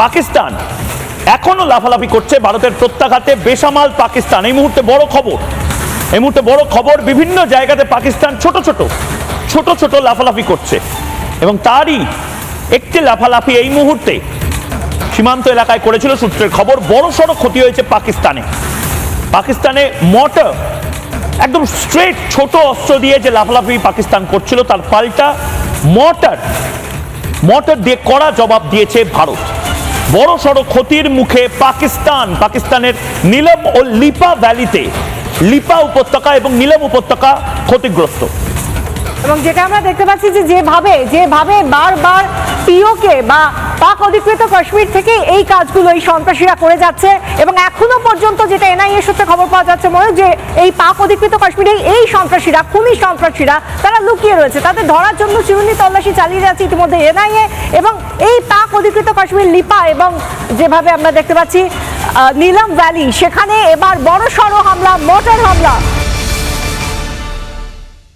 পাকিস্তান। এখনও লাফালাফি করছে ভারতের প্রত্যাঘাতে বেসামাল পাকিস্তান। এই মুহূর্তে বড় খবর। এই মুহূর্তে বড় খবর, বিভিন্ন জায়গাতে পাকিস্তান ছোট ছোট ছোট ছোট লাফালাফি করছে। এবং তারই একটি লাফালাফি এই মুহূর্তে সীমান্ত এলাকায় করেছিল সূত্রের খবর, বড় সড়ো ক্ষতি হয়েছে পাকিস্তানে। পাকিস্তানে মটর একদম স্ট্রেট ছোট অস্ত্র দিয়ে যে লাফালাফি পাকিস্তান করছিল, তার পাল্টা মটর মটর দিয়ে কড়া জবাব দিয়েছে ভারত। বড় সড়ো ক্ষতির মুখে পাকিস্তান, পাকিস্তানের নীলম ও লিপা ভ্যালিতে লিপা উপত্যকা এবং নীলম উপত্যকা ক্ষতিগ্রস্ত। এবং যেটা আমরা দেখতে পাচ্ছি যে যেভাবে যেভাবে বারবার পিওকে বা পাক অধিকৃত কাশ্মীর থেকে এই কাজগুলো, এই সন্ত্রাসীরা করে যাচ্ছে এবং এখনও পর্যন্ত যেটা এনআইএ সূত্রে খবর পাওয়া যাচ্ছে মনে যে এই পাক অধিকৃত কাশ্মীরে এই সন্ত্রাসীরা, খুনি সন্ত্রাসীরা, তারা লুকিয়ে রয়েছে। তাদের ধরার জন্য চিরুনি তল্লাশি চালিয়ে যাচ্ছে ইতিমধ্যে এনআইএ এবং এই পাক অধিকৃত কাশ্মীর লিপা এবং যেভাবে আমরা দেখতে পাচ্ছি নীলম ভ্যালি, সেখানে এবার বড় সড়ো হামলা, মোটর হামলা।